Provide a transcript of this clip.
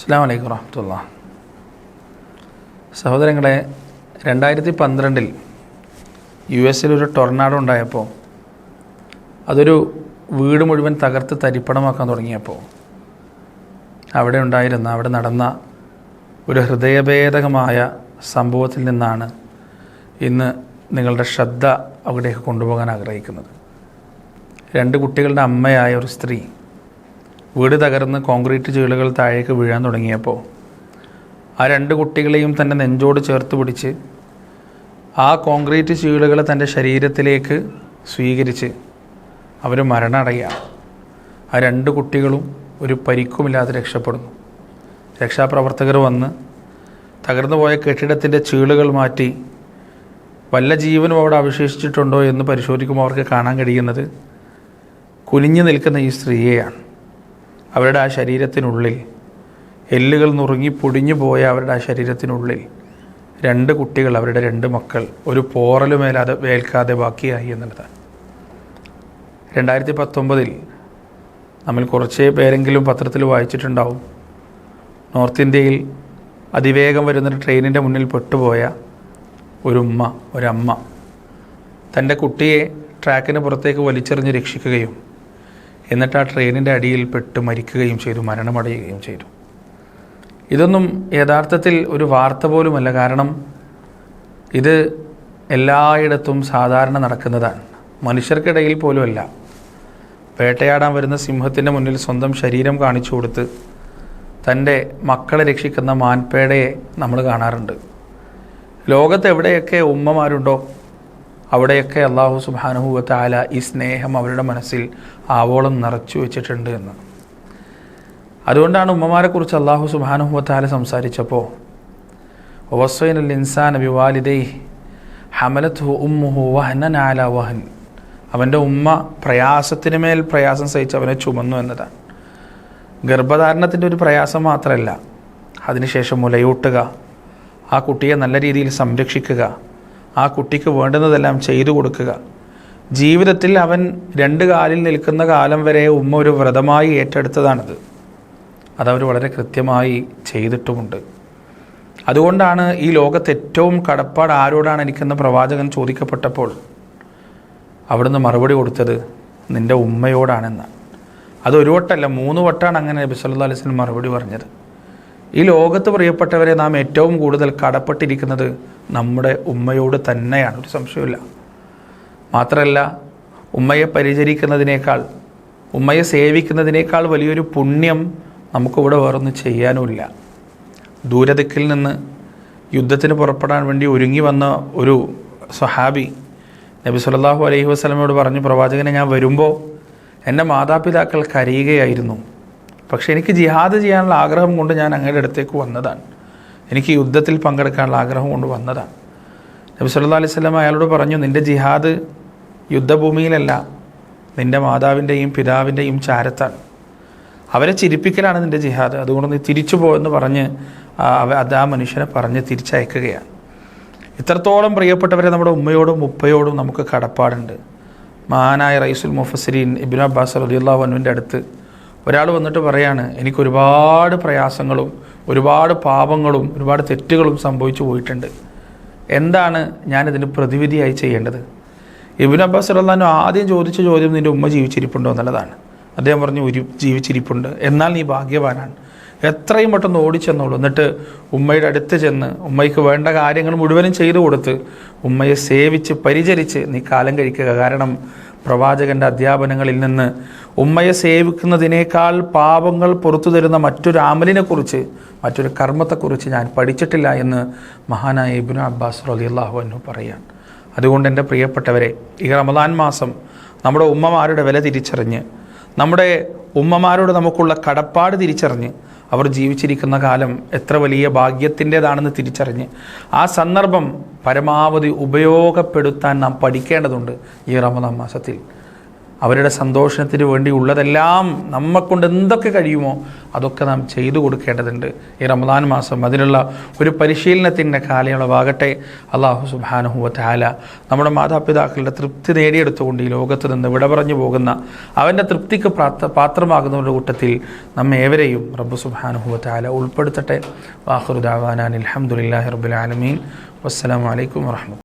അസ്സാം വലൈക്കും വറഹമത്തുള്ള. സഹോദരങ്ങളെ രണ്ടായിരത്തി പന്ത്രണ്ടിൽ യു എസിൽ ഒരു ടൊർണാഡോ ഉണ്ടായപ്പോൾ അതൊരു വീട് മുഴുവൻ തകർത്ത് തരിപ്പണമാക്കാൻ തുടങ്ങിയപ്പോൾ അവിടെ ഉണ്ടായിരുന്ന അവിടെ നടന്ന ഒരു ഹൃദയഭേദകമായ സംഭവത്തിൽ നിന്നാണ് ഇന്ന് നിങ്ങളുടെ ശ്രദ്ധ അവിടേക്ക് കൊണ്ടുപോകാൻ ആഗ്രഹിക്കുന്നത്. രണ്ട് കുട്ടികളുടെ അമ്മയായ ഒരു സ്ത്രീ വീട് തകർന്ന് കോൺക്രീറ്റ് ചീളുകൾ താഴേക്ക് വീഴാൻ തുടങ്ങിയപ്പോൾ ആ രണ്ട് കുട്ടികളെയും തന്റെ നെഞ്ചോട് ചേർത്ത് പിടിച്ച് ആ കോൺക്രീറ്റ് ചീളുകൾ തന്റെ ശരീരത്തിലേക്ക് സ്വീകരിച്ച് അവർ മരണമടയുകയാണ് ആ രണ്ട് കുട്ടികളും ഒരു പരിക്കുമില്ലാതെ രക്ഷപ്പെടുന്നു. രക്ഷാപ്രവർത്തകർ വന്ന് തകർന്നു പോയ കെട്ടിടത്തിന്റെ ചീളുകൾ മാറ്റി വല്ല ജീവനും അവിടെ അവശേഷിച്ചിട്ടുണ്ടോ എന്ന് പരിശോധിക്കുമ്പോൾ അവർക്ക് കാണാൻ കഴിയുന്നത് കുനിഞ്ഞു നിൽക്കുന്ന ഈ സ്ത്രീയെയാണ്. അവരുടെ ആ ശരീരത്തിനുള്ളിൽ. എല്ലുകൾ നുറുങ്ങി പൊടിഞ്ഞു പോയ അവരുടെ ആ ശരീരത്തിനുള്ളിൽ രണ്ട് കുട്ടികൾ അവരുടെ രണ്ട് മക്കൾ. ഒരു പോറലുമേലാതെ വേൽക്കാതെ ബാക്കിയായി എന്നുള്ളതാണ്. രണ്ടായിരത്തി പത്തൊമ്പതിൽ നമ്മൾ കുറച്ച് പേരെങ്കിലും പത്രത്തിൽ വായിച്ചിട്ടുണ്ടാവും. നോർത്ത് ഇന്ത്യയിൽ അതിവേഗം വരുന്നൊരു ട്രെയിനിന്റെ മുന്നിൽ പെട്ടുപോയ ഒരു ഉമ്മ ഒരമ്മ തന്റെ കുട്ടിയെ ട്രാക്കിന് പുറത്തേക്ക് വലിച്ചെറിഞ്ഞ് രക്ഷിക്കുകയും എന്നിട്ട് ആ ട്രെയിനിന്റെ അടിയിൽ പെട്ട് മരിക്കുകയും ചെയ്തു മരണമടയുകയും ചെയ്തു. ഇതൊന്നും യഥാർത്ഥത്തിൽ ഒരു വാർത്ത പോലുമല്ല. കാരണം ഇത് എല്ലായിടത്തും സാധാരണ നടക്കുന്നതാണ്. മനുഷ്യർക്കിടയിൽ പോലുമല്ല. വേട്ടയാടാൻ വരുന്ന സിംഹത്തിന്റെ മുന്നിൽ സ്വന്തം ശരീരം കാണിച്ചു കൊടുത്ത് തന്റെ മക്കളെ രക്ഷിക്കുന്ന മാൻപേടയെ നമ്മൾ കാണാറുണ്ട്. ലോകത്ത് എവിടെയൊക്കെ ഉമ്മമാരുണ്ടോ അവിടെയൊക്കെ അള്ളാഹു സുബാനുഭവത്തെ ആല ഈ സ്നേഹം അവരുടെ മനസ്സിൽ ആവോളം നിറച്ചു വെച്ചിട്ടുണ്ട് എന്ന്. അതുകൊണ്ടാണ് ഉമ്മമാരെക്കുറിച്ച് അള്ളാഹു സുബാനുഭവത്തെ സംസാരിച്ചപ്പോൾ വസ്വൈനൽ ഇൻസാൻ അബിവാലിദൈ ഹമലത്ത് ഉമ്മുഹു വഹനൻ ആല വഹൻ. അവന്റെ ഉമ്മ പ്രയാസത്തിന് മേൽ പ്രയാസം സഹിച്ച് അവനെ ചുമന്നു എന്നതാണ്. ഗർഭധാരണത്തിന്റെ ഒരു പ്രയാസം മാത്രമല്ല അതിനുശേഷം മുലയൂട്ടുക ആ കുട്ടിയെ നല്ല രീതിയിൽ സംരക്ഷിക്കുക ആ കുട്ടിക്ക് വേണ്ടുന്നതെല്ലാം ചെയ്തു കൊടുക്കുക. ജീവിതത്തിൽ അവൻ രണ്ട് കാലിൽ നിൽക്കുന്ന കാലം വരെ ഉമ്മ ഒരു വ്രതമായി ഏറ്റെടുത്തതാണിത്. അതവർ വളരെ കൃത്യമായി ചെയ്തിട്ടുമുണ്ട്. അതുകൊണ്ടാണ് ഈ ലോകത്ത് ഏറ്റവും കടപ്പാട് ആരോടാണ് എനിക്കെന്ന് പ്രവാചകൻ ചോദിക്കപ്പെട്ടപ്പോൾ അവിടുന്ന് മറുപടി കൊടുത്തത് നിന്റെ ഉമ്മയോടാണെന്ന്. അത് ഒരു വട്ടമല്ല മൂന്ന് വട്ടമാണ് അങ്ങനെ നബി വസല്ലം മറുപടി പറഞ്ഞത്. ഈ ലോകത്ത് പ്രിയപ്പെട്ടവരെ നാം ഏറ്റവും കൂടുതൽ കടപ്പെട്ടിരിക്കുന്നത് നമ്മുടെ ഉമ്മയോട് തന്നെയാണ്. ഒരു സംശയമില്ല മാത്രമല്ല ഉമ്മയെ പരിചരിക്കുന്നതിനേക്കാൾ ഉമ്മയെ സേവിക്കുന്നതിനേക്കാൾ വലിയൊരു പുണ്യം നമുക്കിവിടെ വേറൊന്നും ചെയ്യാനുമില്ല. ദൂരദിക്കിൽ നിന്ന് യുദ്ധത്തിന് പുറപ്പെടാൻ വേണ്ടി ഒരുങ്ങി വന്ന ഒരു സ്വഹാബി നബി സുല്ലാഹു അലൈഹി വസ്ലമയോട് പറഞ്ഞു പ്രവാചകനെ ഞാൻ വരുമ്പോൾ എന്റെ മാതാപിതാക്കൾ കരയുകയായിരുന്നു. പക്ഷേ എനിക്ക് ജിഹാദ് ചെയ്യാനുള്ള ആഗ്രഹം കൊണ്ട് ഞാൻ അങ്ങയുടെ അടുത്തേക്ക് വന്നതാണ്. എനിക്ക് യുദ്ധത്തിൽ പങ്കെടുക്കാനുള്ള ആഗ്രഹം കൊണ്ട് വന്നതാണ്. നബി സല്ലാ അലൈഹി സ്വലം അയാളോട് പറഞ്ഞു നിന്റെ ജിഹാദ് യുദ്ധഭൂമിയിലല്ല നിന്റെ മാതാവിന്റെയും പിതാവിന്റെയും ചാരത്താണ്. അവരെ ചിരിപ്പിക്കലാണ് നിന്റെ ജിഹാദ്. അതുകൊണ്ട് നീ തിരിച്ചു പോയെന്ന് പറഞ്ഞ് അത് ആ മനുഷ്യനെ പറഞ്ഞ് തിരിച്ചയക്കുകയാണ്. ഇത്രത്തോളം പ്രിയപ്പെട്ടവരെ നമ്മുടെ ഉമ്മയോടും ഉപ്പയോടും നമുക്ക് കടപ്പാടുണ്ട്. മഹാനായ റൈസുൽ മുഫസരീൻ ഇബിൻ അബ്ബാസ് റലിയുള്ള അനുവിന്റെ അടുത്ത് ഒരാൾ വന്നിട്ട് പറയാണ് എനിക്ക് ഒരുപാട് പ്രയാസങ്ങളും ഒരുപാട് പാപങ്ങളും ഒരുപാട് തെറ്റുകളും സംഭവിച്ചു പോയിട്ടുണ്ട്. എന്താണ് ഞാനിതിന് പ്രതിവിധിയായി ചെയ്യേണ്ടത്? ഇബിൻ അബ്ബാസ് റല്ലാനു ആദ്യം ചോദിച്ച ചോദ്യം നിന്റെ ഉമ്മ ജീവിച്ചിരിപ്പുണ്ടോ എന്നുള്ളതാണ്. അദ്ദേഹം പറഞ്ഞു ഒരു ജീവിച്ചിരിപ്പുണ്ട്. എന്നാൽ നീ ഭാഗ്യവാനാണ്. എത്രയും പെട്ടെന്ന് ഓടിച്ചെന്നോളൂ. എന്നിട്ട് ഉമ്മയുടെ അടുത്ത് ചെന്ന് ഉമ്മയ്ക്ക് വേണ്ട കാര്യങ്ങൾ മുഴുവനും ചെയ്തു കൊടുത്ത് ഉമ്മയെ സേവിച്ച് പരിചരിച്ച് നീ കാലം കഴിക്കുക. കാരണം പ്രവാചകന്റെ അധ്യാപനങ്ങളിൽ നിന്ന് ഉമ്മയെ സേവിക്കുന്നതിനേക്കാൾ പാപങ്ങൾ പുറത്തു തരുന്ന മറ്റൊരു അമലിനെക്കുറിച്ച് മറ്റൊരു കർമ്മത്തെക്കുറിച്ച് ഞാൻ പഠിച്ചിട്ടില്ല എന്ന് മഹാനായ ഇബ്നു അബ്ബാസ് റളിയല്ലാഹു അൻഹു പറയുകയാണ് അതുകൊണ്ട് എന്റെ പ്രിയപ്പെട്ടവരെ ഈ റമദാൻ മാസം നമ്മുടെ ഉമ്മമാരുടെ വില തിരിച്ചറിഞ്ഞ് നമ്മുടെ ഉമ്മമാരോട് നമുക്കുള്ള കടപ്പാട് തിരിച്ചറിഞ്ഞ് അവർ ജീവിച്ചിരിക്കുന്ന കാലം എത്ര വലിയ ഭാഗ്യത്തിന്റെതാണെന്ന് തിരിച്ചറിഞ്ഞ് ആ സന്ദർഭം പരമാവധി ഉപയോഗപ്പെടുത്താൻ നാം പഠിക്കേണ്ടതുണ്ട് ഈ റമദാൻ മാസത്തിൽ. അവരുടെ സന്തോഷത്തിന് വേണ്ടി ഉള്ളതെല്ലാം നമ്മക്കൊണ്ട് എന്തൊക്കെ കഴിയുമോ അതൊക്കെ നാം ചെയ്തു കൊടുക്കേണ്ടതുണ്ട്. ഈ റമദാൻ മാസം അതിനുള്ള ഒരു പരിശീലനത്തിന്റെ കാലയളവാകട്ടെ. അള്ളാഹു സുബാനുഹുവ താല നമ്മുടെ മാതാപിതാക്കളുടെ തൃപ്തി നേടിയെടുത്തുകൊണ്ട് ഈ ലോകത്ത് നിന്ന് വിട പറഞ്ഞു പോകുന്ന അവന്റെ തൃപ്തിക്ക് പ്രാത്ത പാത്രമാകുന്നവരുടെ കൂട്ടത്തിൽ നമ്മെ ഏവരെയും റബ്ബു സുബാനുഹുവ താല ഉൾപ്പെടുത്തട്ടെ. വാഹുറുദാവാനാൻ അലഹമുല്ലാ റബുലാലമീൻ വസ്സലാമലൈക്കും വാഹമത്ത്